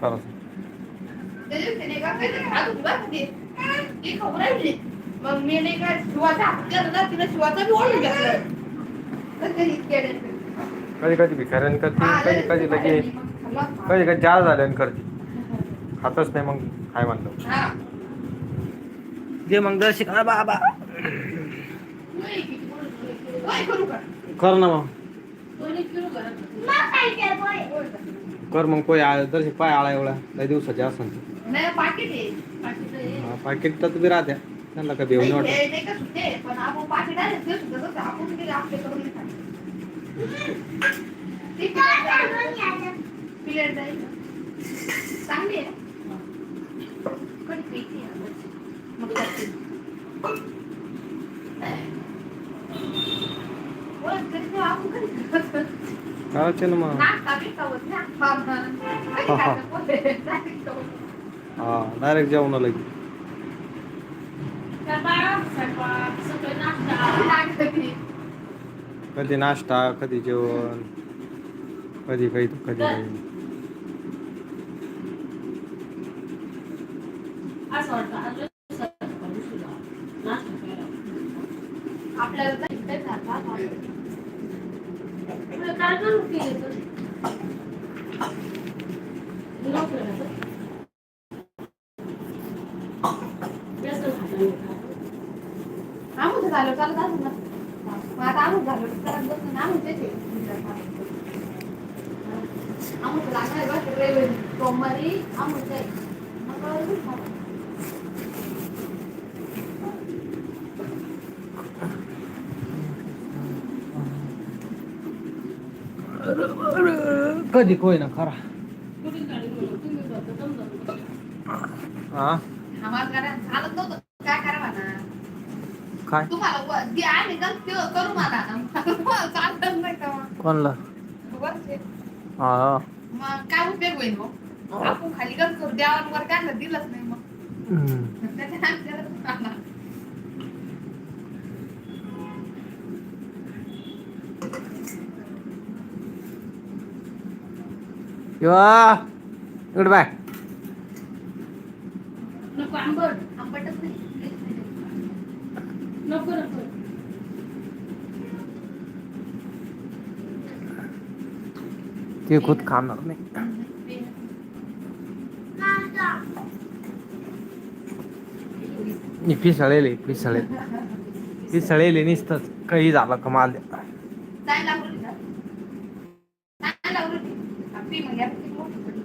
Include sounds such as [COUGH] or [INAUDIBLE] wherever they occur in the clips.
करायचं त्या दिवशी नाही का काहीतरी खात होती बरं का ती. ती खाऊ राहिली. मग मी नाही का शिवाचा हात बी घेतला. कधी कधी भिकाऱ्याने करते कधी कधी लगे. कधी कधी जाळ झाल्याने करते खातच नाही मग काय म्हणतो हा. दे मग दर्शिक बाबा करू? कर ना मग करू मग आ- दर्शिक पाय आळा एवढा लय दिवसाचे असं नाही पाकिट आहे पाकिट आहे पाकिट तर तुम्ही राहत्या त्यांना का भेवणी नाही, वाटत नाही का सुट्टे, पण आपण पाकिट आहे ते सुद्धा कसं आपण ते आपले करून नाही खात. ती प्लेट आहे. प्लेट आहे. चांगली आहे कधी प्यायची आहे? मग खाते. ओळख कधी तेव्हा आपण कधी खात? हा, हा. [LAUGHS] हा डायरेक्ट जेवण नाही कधी. नाश्ता कधी जेवण कधी काही कधी काही आपल्याला तर इकडे जातात. आमचं झालं चालत असेल ना मग आता आमचं झालं करत बसून आमचं येते आमचं लागणार बस रेल्वे सोमवारी आमचं आहे मंगळवारी बी खाऊ. कधी कोय ना खरा हा काय? कोणला. हा काय उपयोग होईल मग? आपण खाली गण करू देवांवर काय दिलंच नाही मग. हम्म. [LAUGHS] इकडे बाय ते खुद खाणार नाही. पिसळेले पिसळेल पिसळेले निसतच. काही झालं कमाल काय लागलं तिला? काय लागलं ती? आपली मग यात किती मोठी पडली.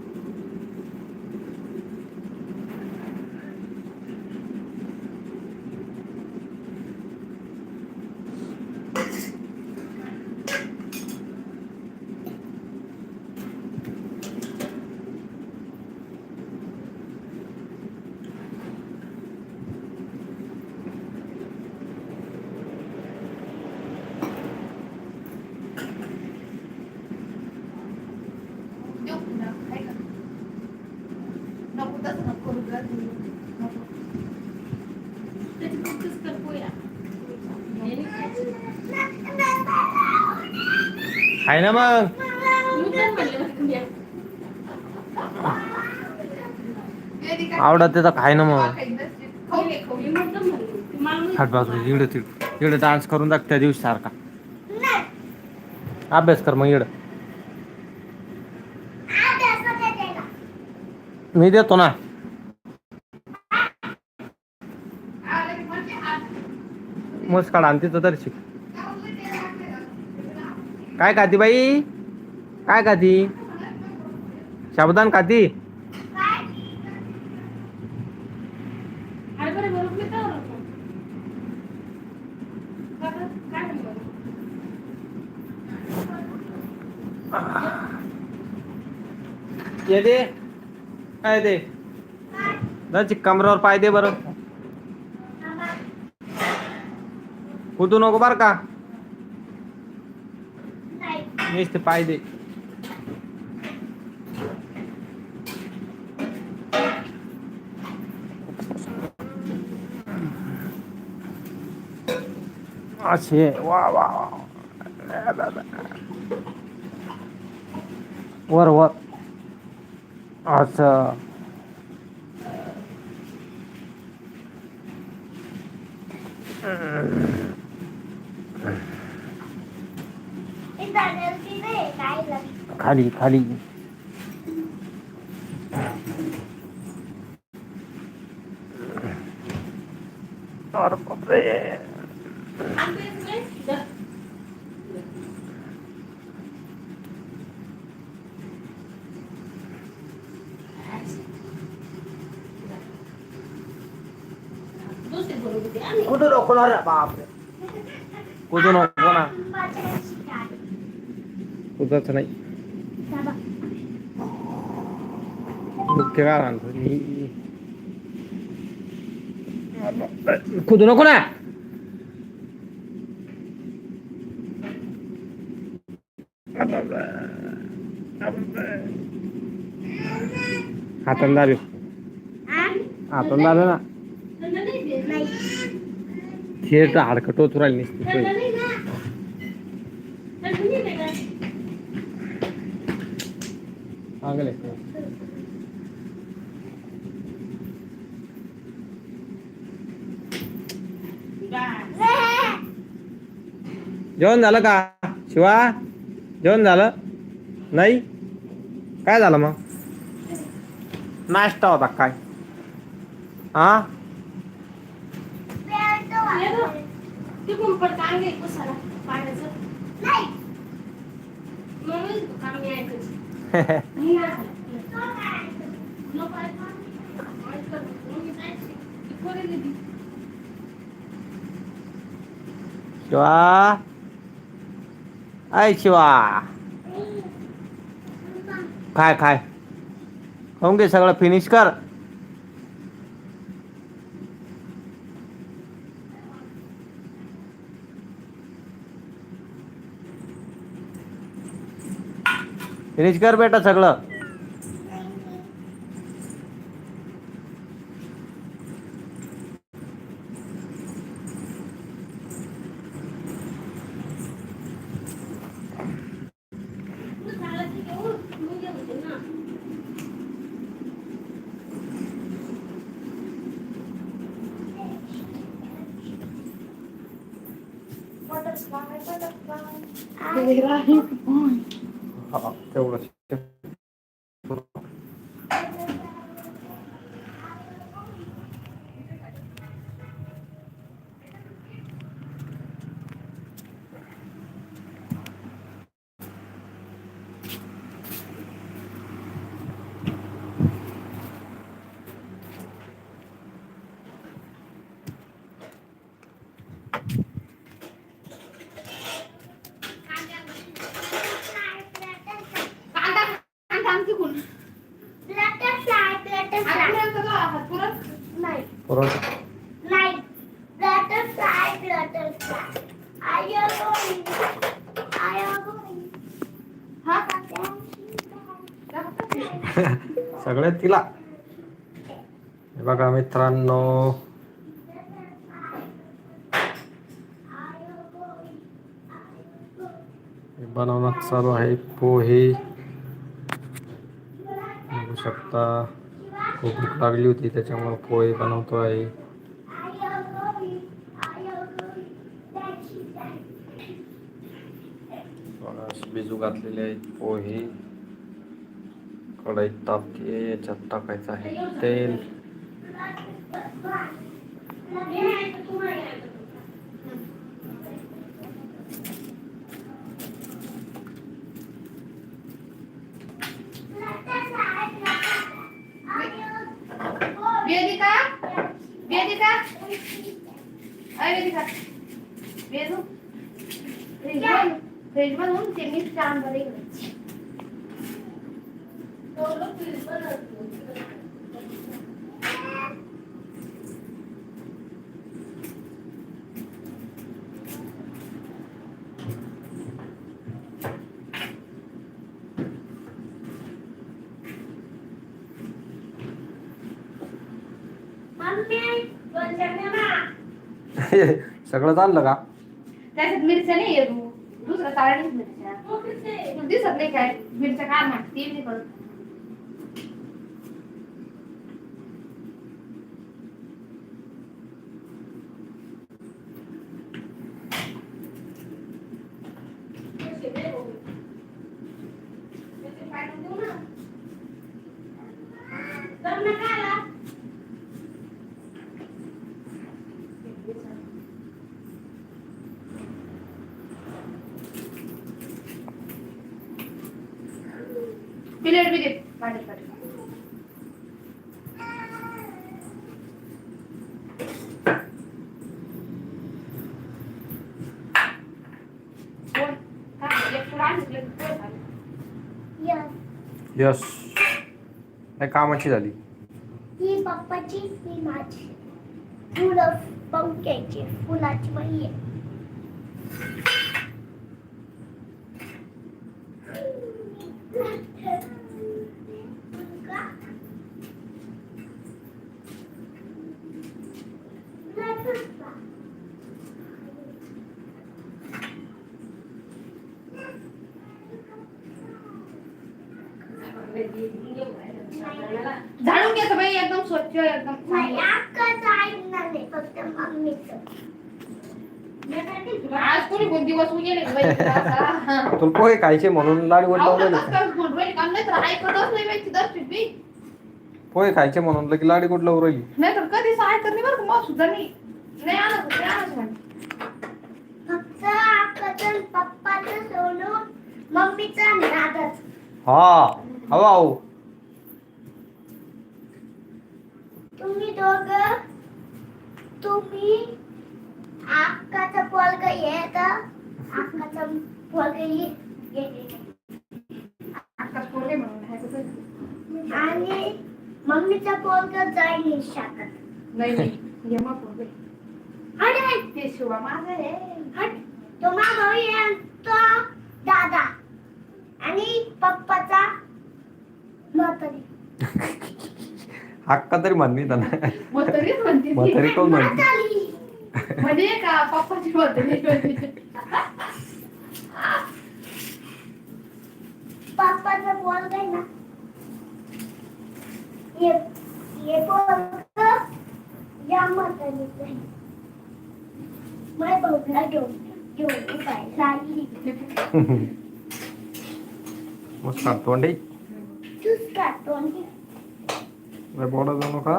देऊ तुला, काय कर? नको तसं. त्याची. आहे ना मग. आवडत त्याचा खाय ना मग. हात बाजू इकडे तिकडे इकडे डान्स करून दाख त्या दिवशी सारखा. अभ्यास कर मग इकडं मी देतो ना. आलं आणते तर दर्शिक काय खाती बाई? काय खाती? शाबदान खाती? ये दे. काय दे। कमरावर पाय दे बरं। कुठू नको बर का? नुसते पाय दे। असे वा वा वा. वर वर। असं खाली खाली. अरे बापरे. आंबे इकडे. जा. दुसरी बरोबर ती आम्ही. कुठं नको ना रे बापरे कुठं नको ना कुठंच नाही मुख्य कारण कुठं नको ना हातान दाबे. हातान दाबे ना. थंड नाही ते. राहिली चांगले जेवण झालं का? शिवा? जेवण झालं? नाही? काय झालं मग? नाश्ता होता काय हा ये गं. तिकडून पडतं अंगे पुसायला सगळं फिनिश कर. फिनिश कर बेटा सगळं. Galera. Ah, ah até o [LAUGHS] सगळे तिला. हे बघा मित्रांनो. बनवण्यात चालू आहे. पोहे. बघू शकता. खूप भूक लागली होती त्याच्यामुळे पोहे बनवतो आहे. बिजू घातलेले आहेत पोहे. कढईत ताप याच्यात टाकायचं आहे. तेल. फ्रीज मधून ते मी छान बरे [LAUGHS] सगळं आणलं का? त्याच्यात मिरच्या नाही दुसरा नाही मिरच्या? दिसत नाही काय? मिरच्या काय म्हणते ते नाही कळत लग्न काला प्लेट बी एक फुलं आणलं. यस यस काय कामाची झाली ही पप्पाची ही माझी फुलं पंख्याची फुलाची बाई आहे झाडून घ्यायचं बाई एकदम स्वच्छ एकदम नाही चांगलं. अक्काचं ऐकणार नाही फक्त मम्मीचं दिवस गेले. तुला पोहे खायचे म्हणून लाडी लावलेले ऐकतच नाही. पोहे खायचे म्हणून लगे लाडी कुठं लावून राहिली. नाही तर कधीच ऐकत नाही बरं का मग सुद्धा नाही नाही आणत नाही आणत म्हणे. फक्त अक्काचं पप्पाचं सोडून मम्मीचं आणि दादाचं. हा हवा हो तुम्ही दोघं तुम्ही अक्काचं पोलग येत आकाश पोरगे म्हणून. आणि मम्मीचं पोलग जाईल नाही शकत नाही पोरगे. ते शिवा माझं आहे. हट. तो माझा भाऊ आहे तो दादा. आणि पप्पाचा म्हातारी. हक्का तरी म्हणली त्यांना म्हातारीच म्हणते ती. म्हातारी कोण म्हणते? म्हणजे का पप्पाची म्हातारी म्हणते. पप्पाचं पोलग आहे ना. हे हे पोलग या म्हातारीचं आहे. माझ्या भाऊला घेऊन घेऊन काय लागली मस्त तोंडे तूच काढतो आणि बोला जाऊ नका.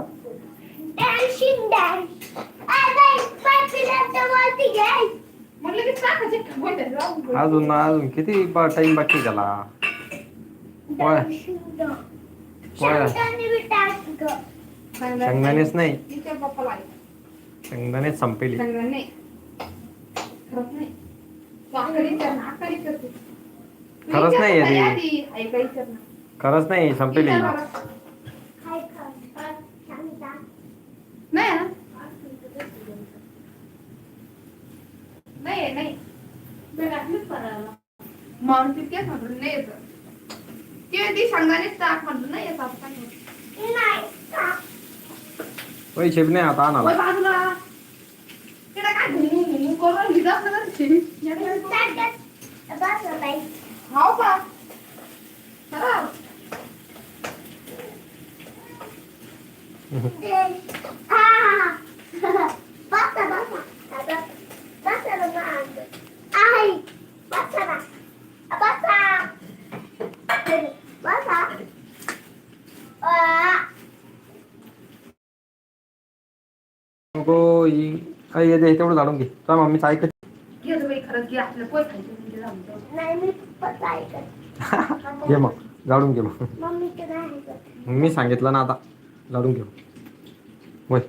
डॅन्शिंग डॅन्स पाय पिलाच्या वरती घे म्हणलं की टाकायचे का बोल. अजून ना- अजून किती टाइम बाकी त्याला पोळ्या. शेंगदाणेच नाही. शेंगदाणेच संपेली खरंच नाही खरंच नाही संपेली. नाही नाही आहे, नाही मी घातलीच करायला. मग ती तेच म्हणतो नाही येत ते सांगणारच टाक म्हणतो नाही येत आता काय होतं. नाही आता आणाला बाजूला तिला काय घुमू घुमू करून लिहिलं असलं ना ते. चाटत. बस बाई. हाव का. ते- हा, हा, हा. नको ही येते तेवढं झाडून घे. तुझ्या मम्मीचं ऐकत. घे खरंच घे पोय खायचे [LAUGHS] मग. झाडून घे मग. मी सांगितलं ना आता झाडून घे होय.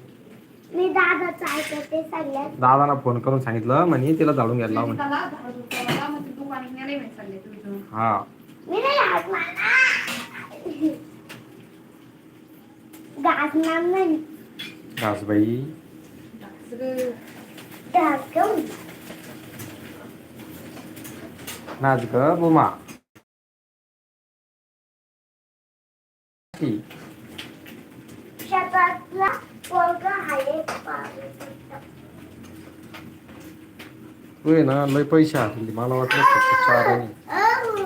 मी दादाचं ऐकते सगळ्यात दादाला फोन करून सांगितलं म्हणे तिला झाडून घ्यायला म्हणे. त्याला झाडू करायला मग ते दुकानात न्यायला माहीत चालले तुम्ही इथून. हा मी नाही हात मारणार. घासणार नाही घास बाई घास घेऊन नाच ग बुमा. ती. शेतातला पोरगा आहे. पाणी तू आहे ना लय पैसे आले मला वाटलं फक्त चार आणि अहो.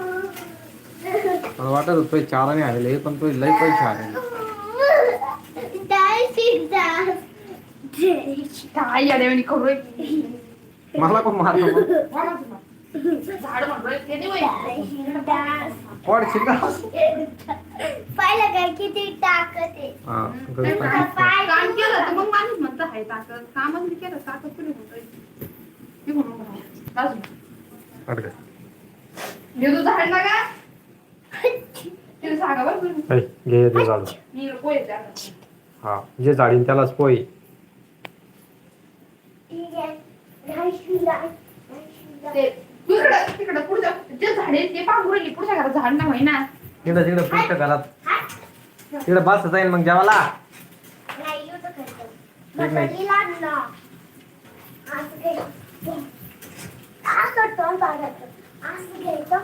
मला वाटत होतं तुझे चार आणि आलेले पण तुझे लय पैसे आले काय येड्यावानी करू. मला पण मारलं. झाड म्हणलोय, ते नाही बाई. Dancing dance. पडशील का पाहिलं काय किती ताकद आहे हा हम्म. गरज काम टाकायची. काम केलं तर मग माणूस म्हणतं आहे ताकद कामच नाही केलं ताकद कुठे म्हणतोय मी म्हणून म्हणा. बाजू. अडकं. हे तू झाड ना का सांगा बरं तुम्ही. ऐ, घे ते झाड मी पोहे द्या. हा जे झाडीन त्यालाच शिला. ते तिकडं तिकडं पुढच्या जे झाड आहे ते पांघरून राहिली पुढच्या घरात झाड ना होईना तिकडं तिकडं पुढच्या घरात. तिकडं बस जाईल मग जेवाला. असं घ्यायचं.